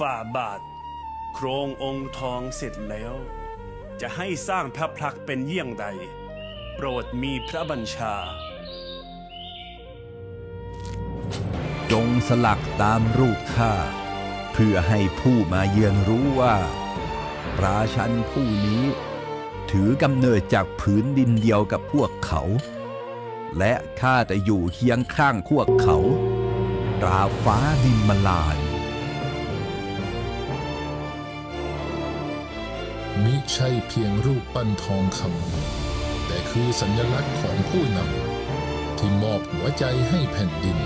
ฝ่าบาท โครงองค์ทองเสร็จแล้ว จะให้สร้างพระพักเป็นเยี่ยงใด โปรดมีพระบัญชา จงสลักตามรูปข้าเพื่อให้ผู้มาเยือนรู้ว่า ราชันผู้นี้ถือกำเนิดจากผืนดินเดียวกับพวกเขา และข้าจะอยู่เคียงข้างพวกเขาตราฟ้าดินมลาย มิใช่เพียงรูปปั้นทองคำแต่คือสัญลักษณ์ของผู้นำที่มอบหัวใจให้แผ่นดิน